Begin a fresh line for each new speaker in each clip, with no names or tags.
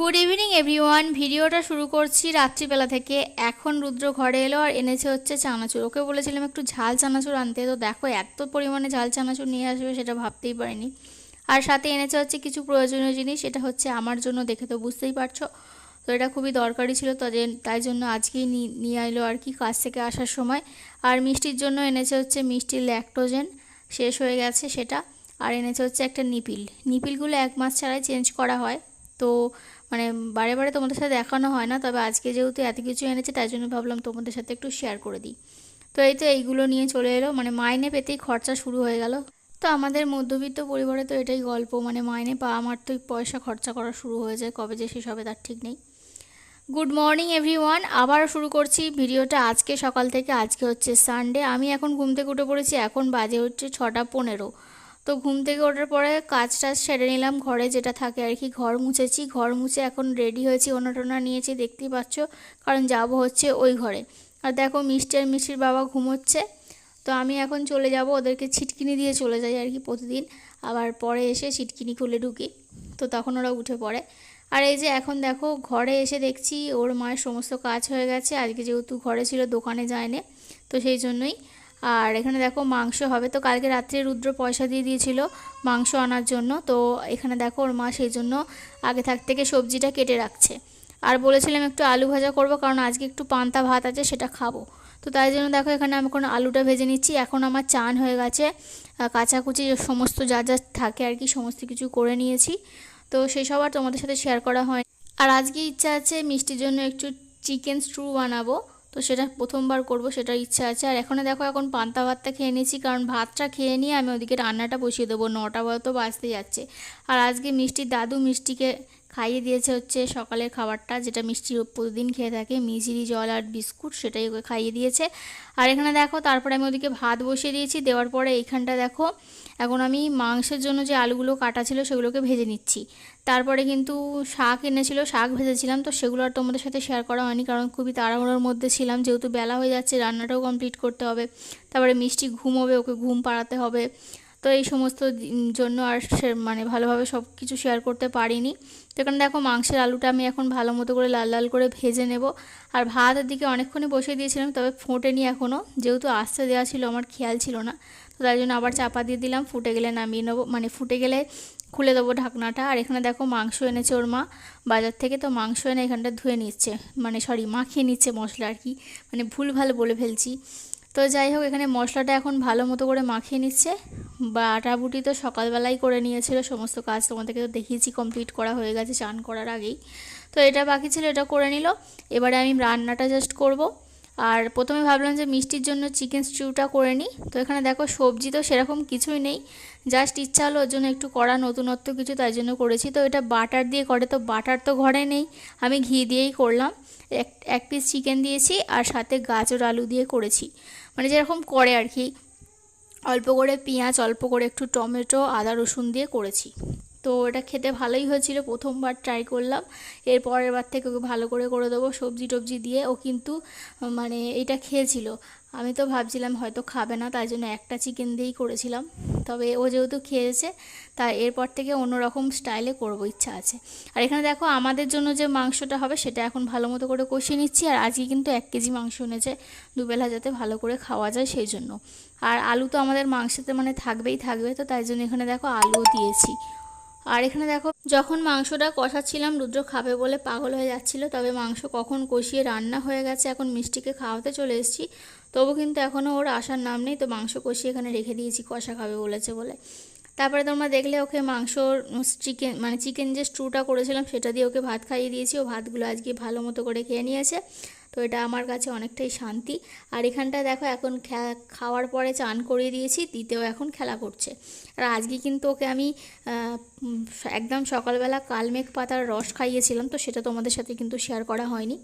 Good evening everyone ভিডিওটা শুরু করছি রাত্রিবেলা থেকে। এখন রুদ্র ঘরে এলো আর এনেছে হচ্ছে চানাচুর। ওকে বলেছিলাম একটু ঝাল চানাচুর আনতে। তো দেখো, এত পরিমাণে ঝাল চানাচুর নিয়ে আসবে সেটা ভাবতেই পারিনি। আর সাথে এনেছে হচ্ছে কিছু প্রয়োজনীয় জিনিস। এটা হচ্ছে আমার জন্য দেখে তো বুঝতেই পারছ। তো এটা খুবই দরকারি ছিল তাদের তাই জন্য আজকেই নিয়ে এলো আর কি কাজ থেকে আসার সময়। আর মিষ্টির জন্য এনেছে হচ্ছে মিষ্টির ল্যাকটোজেন। শেষ হয়ে গেছে সেটা। আর এনেছে হচ্ছে একটা নিপিল। নিপিলগুলো এক মাস ছাড়াই চেঞ্জ করা হয়। তো মানে বারে বারে তোমাদের সাথে দেখানো হয় না, তবে আজকে যেহেতু এত কিছু এনেছে, তাই জন্য ভাবলাম তোমাদের সাথে একটু শেয়ার করে দিই। তো এই তো এইগুলো নিয়ে চলে এলো মানে মাইনে পেতেই খরচা শুরু হয়ে গেল। তো আমাদের মধ্যবিত্ত পরিবারে তো এটাই গল্প মানে মাইনে পাওয়া তো পয়সা খরচা করা শুরু হয়ে যায়, কবে যে শেষ হবে তার ঠিক নেই। গুড মর্নিং এভরিওয়ান আবার শুরু করছি ভিডিওটা আজকে সকাল থেকে, আজকে হচ্ছে সানডে আমি এখন ঘুম থেকে উঠে পড়েছি, এখন বাজে হচ্ছে ছটা পনেরো। তো ঘুম থেকে ওঠার পরে কাজ টাজ সেরে নিলাম, ঘরে যেটা থাকে আর কি, ঘর মুছেছি। ঘর মুছে এখন রেডি হয়েছি, ওনাটোনা নিয়েছি, দেখতেই পাচ্ছ। কারণ যাব হচ্ছে ওই ঘরে। আর দেখো মিষ্টি আর মিষ্টির বাবা ঘুমোচ্ছে। তো আমি এখন চলে যাব, ওদেরকে ছিটকিনি দিয়ে চলে যাই আর কি প্রতিদিন। আবার পরে এসে ছিটকিনি খুলে ঢুকি। তো তখন ওরা উঠে পড়ে। আর এই যে এখন দেখো ঘরে এসে দেখছি, ওর মায়ের সমস্ত কাজ হয়ে গেছে। আজকে যেহেতু ঘরে ছিল, দোকানে যায়নি। তো সেই জন্যই আর এখানে দেখো মাংস হবে। তো কালকে রাত্রে রুদ্র পয়সা দিয়ে দিয়েছিল মাংস আনার জন্য। তো এখানে দেখো ওর মা সেই জন্য আগে থাক থেকে সবজিটা কেটে রাখছে। আর বলেছিলাম একটু আলু ভাজা করব কারণ আজকে একটু পান্তা ভাত আছে সেটা খাব। তো তাই জন্য দেখো এখানে আমি এখন আলুটা ভেজে নিচ্ছি। এখন আমার চান হয়ে গেছে। কাচাকুচি সমস্ত যা যা থাকে আর কি সমস্ত কিছু করে নিয়েছি। তো সেই সব আর তোমাদের সাথে শেয়ার করা হয় আর আজকে ইচ্ছা আছে মিষ্টির জন্য একটু চিকেন স্ট্রু বানাবো। তো সেটা প্রথমবার করব, সেটার ইচ্ছা আছে। আর এখানে দেখো, এখন পান্তা ভাতটা খেয়ে নিয়েছি, কারণ ভাতটা খেয়ে নিয়ে আমি ওদিকে রান্নাটা বসিয়ে দেবো। নটা তো বাজতে যাচ্ছে। আর আজকে মিষ্টির দাদু মিষ্টিকে খাইয়ে দিয়েছে হচ্ছে সকালের খাবারটা, যেটা মিষ্টি প্রতিদিন খেয়ে থাকে মিজিরি জল আর বিস্কুট, সেটাই ওকে খাইয়ে দিয়েছে। আর এখানে দেখো, তারপরে আমি ওদিকে ভাত বসিয়ে দিয়েছি, দেওয়ার পরে এইখানটা দেখো, এখন আমি মাংসের জন্য যে আলুগুলো কাটা ছিল সেগুলোকে ভেজে নিচ্ছি। তারপরে কিন্তু শাক এনেছিল, শাক ভেজেছিলাম, তো সেগুলো আর তোমাদের সাথে শেয়ার করা হয়নি, কারণ খুবই তাড়াহুড়োর মধ্যে ছিলাম, যেহেতু বেলা হয়ে যাচ্ছে, রান্নাটাও কমপ্লিট করতে হবে। তারপরে মিষ্টি ঘুমোবে ওকে ঘুম পাড়াতে হবে। তো এই সমস্ত জন্য আর সে- মানে ভালোভাবে সব কিছু শেয়ার করতে পারিনি। তো এখানে দেখো মাংসের আলুটা আমি এখন ভালো মতো করে লাল লাল করে ভেজে নেব। আর ভাতের দিকে অনেকক্ষণই বসিয়ে দিয়েছিলাম, তবে ফোটেনি এখনও যেহেতু আস্তে দেওয়া ছিল, আমার খেয়াল ছিল না। তো তাই জন্য আবার চাপা দিয়ে দিলাম, ফুটে গেলে নামিয়ে নেব। মানে ফুটে গেলে খুলে দেবো ঢাকনাটা। আর এখানে দেখো মাংস এনেছে ওর মা বাজার থেকে, তো মাংস এনে এখানটা ধুয়ে নিচ্ছে। মানে সরি মাখিয়ে নিচ্ছে মশলা আর কি। মানে ভুল ভালো বলে ফেলছি। তো যাই হোক, এখানে মশলাটা এখন ভালো মতো করে মাখিয়ে নিচ্ছে। বাটাবুটি তো সকালবেলাই করে নিয়েছিল, সমস্ত কাজ তোমাদেরকে তো দেখিয়েছি কমপ্লিট করা হয়ে গেছে, চান করার আগেই। তো এটা বাকি ছিল, এটা করে নিল। এবারে আমি রান্নাটা জাস্ট করব। আর প্রথমে ভাবলাম যে মিষ্টির জন্য চিকেন স্টিউটা করে নিই। তো এখানে দেখো সবজি তো সেরকম কিছুই নেই। জাস্ট ইচ্ছা হলো ওর জন্য একটু করা নতুনত্ব কিছু, তাই জন্য করেছি। তো এটা বাটার দিয়ে করে, তো বাটার তো ঘরে নেই। আমি ঘি দিয়েই করলাম। এক এক পিস চিকেন দিয়েছি আর সাথে গাজর আলু দিয়ে করেছি। মানে যেরকম করে আর কি। অল্প করে পেঁয়াজ, অল্প করে একটু টমেটো, আদা, রসুন দিয়ে করেছি। তো এটা খেতে ভালোই হয়েছিল, প্রথমবার ট্রাই করলাম। এর পরের বার থেকে ওকে ভালো করে করে দেবো সবজি টবজি দিয়ে। ও কিন্তু মানে এটা খেয়েছিল। আমি তো ভাবছিলাম হয়তো খাবে না, তাই জন্য একটা চিকেন দিয়েই করেছিলাম। তবে ও যেহেতু খেয়েছে, তাই এরপর থেকে অন্যরকম স্টাইলে করব, ইচ্ছা আছে। আর এখানে দেখো, আমাদের জন্য যে মাংসটা হবে, সেটা এখন ভালো মতো করে কষিয়ে নিচ্ছি। আর আজকে কিন্তু এক কেজি মাংস এনেছে, দুবেলা যাতে ভালো করে খাওয়া যায় সেই জন্য। আর আলু তো আমাদের মাংসতে মানে থাকবেই থাকবে, তো তাই জন্য এখানে দেখো আলুও দিয়েছি। আর এখানে দেখো, যখন মাংসটা কষাচ্ছিলাম, রুদ্র খাবে বলে পাগল হয়ে যাচ্ছিল, তবে মাংস কখন কষিয়ে রান্না হয়ে গেছে, এখন মিষ্টিকে খাওয়াতে চলে এসেছি। তবু কিন্তু এখনও ওর আসার নাম নেই, তো মাংস কষিয়ে এখানে রেখে দিয়েছি, কষা খাবে বলেছে বলে। তারপরে তোমরা দেখলে ওকে মাংসর চিকেন মানে চিকেন যে স্ট্রুটা করেছিলাম সেটা দিয়ে ওকে ভাত খাইয়ে দিয়েছি। ও ভাতগুলো আজকে ভালো মতো করে খেয়ে নিয়েছে। তো এটা আমার কাছে অনেকটাই শান্তি। আর এখানটা দেখো, এখন খাওয়ার পরে চান করিয়ে দিয়েছি, দিতেও এখন খেলা করছে। আর আজকে কিন্তু ওকে আমি একদম সকালবেলা কালমেঘ পাতার রস খাইয়েছিলাম, তো সেটা তোমাদের সাথে কিন্তু শেয়ার করা হয়নি।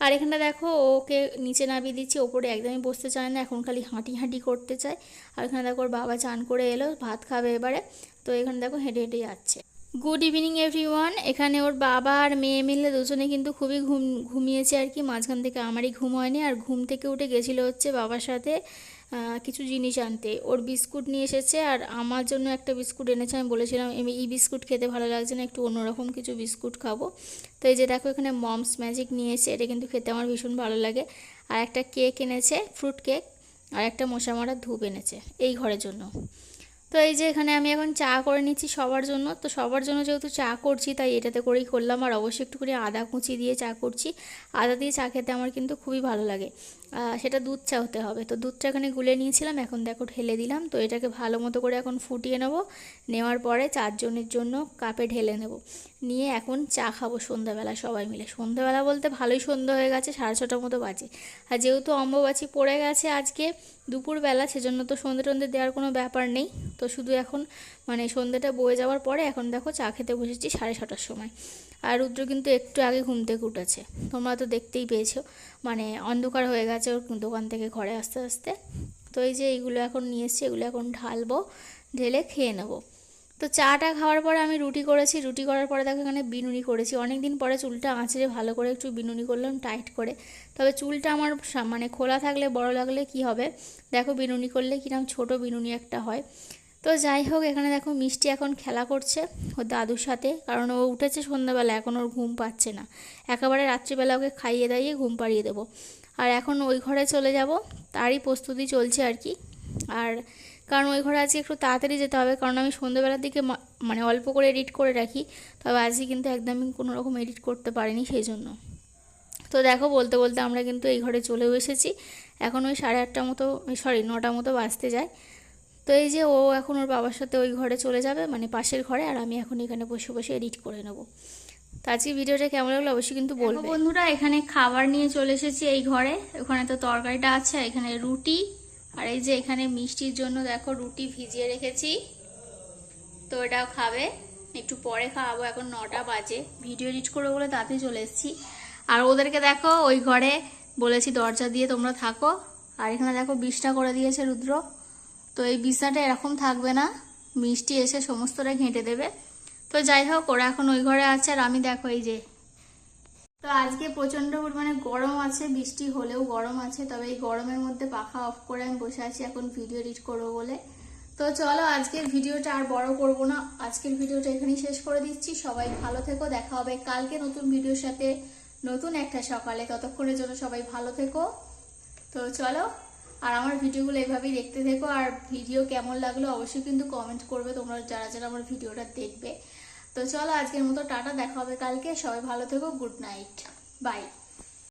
আর এখানে দেখো, ওকে নিচে নামিয়ে দিচ্ছি, ওপরে একদমই বসতে চায় না, এখন খালি হাঁটি হাঁটি করতে চায়। আর এখানে দেখো, ওর বাবা চান করে এলো, ভাত খাবে এবারে। তো এখানে দেখো, হেঁটে হেঁটে যাচ্ছে। গুড ইভিনিং এভরিওয়ান এখানে ওর বাবা আর মেয়ে মিলে দুজনে কিন্তু খুবই ঘুম, ঘুমিয়েছে আর কি। মাঝখান থেকে আমারই ঘুম হয়নি, আর ঘুম থেকে উঠে গেছিল হচ্ছে বাবার সাথে। কিছু জিনিস আনতে। ওর বিস্কুট নিয়ে এসেছে আর আমার জন্য একটা বিস্কুট এনেছে। আমি বলেছিলাম আমি এই বিস্কুট খেতে ভালো লাগছে না, একটু অন্যরকম কিছু বিস্কুট খাব। তো এই যে দেখো, এখানে মমস ম্যাজিক নিয়ে এসে এটা কিন্তু খেতে আমার ভীষণ ভালো লাগে। আর একটা কেক এনেছে, ফ্রুট কেক, আর একটা মশা মারার ধূপ এনেছে, এই ঘরের জন্য। তো এই যে এখানে আমি এখন চা করে নিচ্ছি সবার জন্য। তো সবার জন্য যেহেতু চা করছি, তাই এটাতে করেই করলাম। আর অবশ্যই একটু করে আদা কুচি দিয়ে চা করছি। আদা দিয়ে চা খেতে আমার কিন্তু খুবই ভালো লাগে। সেটা দুধ চা হতে হবে। তো দুধটা এখানে গুলে নিয়েছিলাম, এখন দেখো ঢেলে দিলাম। তো এটাকে ভালো মতো করে এখন ফুটিয়ে নেব। নেওয়ার পরে চারজনের জন্য কাপে ঢেলে নেব। নিয়ে এখন চা খাব সন্ধ্যাবেলা সবাই মিলে। সন্ধ্যাবেলা বলতে ভালোই সন্ধ্যা হয়ে গেছে, সাড়ে ছটার মতো বাজে। আর যেহেতু অম্বুবাচী পড়ে গেছে আজকে দুপুরবেলা, সেজন্য তো সন্ধে টন্ধে দেওয়ার কোনো ব্যাপার নেই। তো শুধু এখন মানে সন্ধ্যেটা বয়ে যাওয়ার পরে এখন দেখো চা খেতে বসেছি সাড়ে ছটার সময়। আর রুদ্র কিন্তু একটু আগে ঘুম থেকে উঠেছে। তোমরা তো দেখতেই পেয়েছ। মানে অন্ধকার হয়ে গেছে ওর দোকান থেকে ঘরে আস্তে আস্তে। তো এই যে এইগুলো এখন নিয়ে এসছি, এগুলো এখন ঢালবো, ঢেলে খেয়ে নেব। তো চাটা খাওয়ার পরে আমি রুটি করেছি। রুটি করার পরে দেখো এখানে বিনুনি করেছি। অনেক দিন পরে চুলটা আঁচড়ে ভালো করে একটু বিনুনি করলাম, টাইট করে। তবে চুলটা আমার মানে খোলা থাকলে, বড় লাগলে কি হবে? দেখো বিনুনি করলে কিরম ছোট বিনুনি একটা হয়। তো যাই হোক, এখানে দেখো মিষ্টি এখন খেলা করছে ওর দাদুর সাথে। কারণ ও উঠেছে সন্ধ্যাবেলা, এখন ওর ঘুম পাচ্ছে না। একেবারে রাত্রিবেলা ওকে খাইয়ে দাইয়ে ঘুম পাড়িয়ে দেবো। আর এখন ওই ঘরে চলে যাব, তারই প্রস্তুতি চলছে আর কি। আর কারণ ওই ঘরে আজকে একটু তাড়াতাড়ি যেতে হবে, কারণ আমি সন্ধ্যেবেলার দিকে মানে অল্প করে এডিট করে রাখি, তবে আজকে কিন্তু একদমই কোনো রকম এডিট করতে পারিনি সেই জন্য। তো দেখো, বলতে বলতে আমরা কিন্তু এই ঘরে চলেও এসেছি। এখন ওই সাড়ে আটটা মতো সরি, নটা মতো বাজতে যায়। তো এই যে ও এখন ওর বাবার সাথে ওই ঘরে চলে যাবে মানে পাশের ঘরে আর আমি এখন এখানে বসে বসে এডিট করে নেব। তো আজকে ভিডিওটা কেমন লাগল অবশ্যই কিন্তু বলব। বন্ধুরা এখানে খাবার নিয়ে চলে এসেছি এই ঘরে। ওখানে তো তরকারিটা আছে এখানে রুটি আর এই যে এখানে মিষ্টির জন্য দেখো রুটি ভিজিয়ে রেখেছি। তো এটাও খাবে একটু পরে খাওয়াবো এখন নটা বাজে। ভিডিও এডিট করে বলে তাতে চলে এসেছি। আর ওদেরকে দেখো ওই ঘরে বলেছি দরজা দিয়ে তোমরা থাকো। আর এখানে দেখো বিষটা করে দিয়েছে রুদ্র। তো এই বিছনাটা এরকম থাকবে না। মিষ্টি এসে সমস্তটা ঘেঁটে দেবে। তো যাই হোক, ওরা এখন ওই ঘরে আছে আর আমি দেখো এই যে। তো আজকে প্রচণ্ড পরিমাণে গরম আছে, বৃষ্টি হলেও গরম আছে, তবে এই গরমের মধ্যে পাখা অফ করে আমি বসে আছি এখন ভিডিও এডিট করব বলে। তো চলো, আজকের ভিডিওটা আর বড় করব না। আজকের ভিডিওটা এখানেই শেষ করে দিচ্ছি। সবাই ভালো থেকো, দেখা হবে কালকে নতুন ভিডিওর সাথে। নতুন একটা সকালে। ততক্ষণের জন্য সবাই ভালো থেকো। তো চলো। আর আমার ভিডিওগুলো এভাবেই দেখতে থেকো, আর ভিডিও কেমন লাগল অবশ্যই কিন্তু কমেন্ট করবে তোমরা যারা যারা আমার ভিডিওটা দেখবে। তো চলো আজকের মতো টাটা, দেখা হবে কালকে, সবাই ভালো থেকো গুড নাইট বাই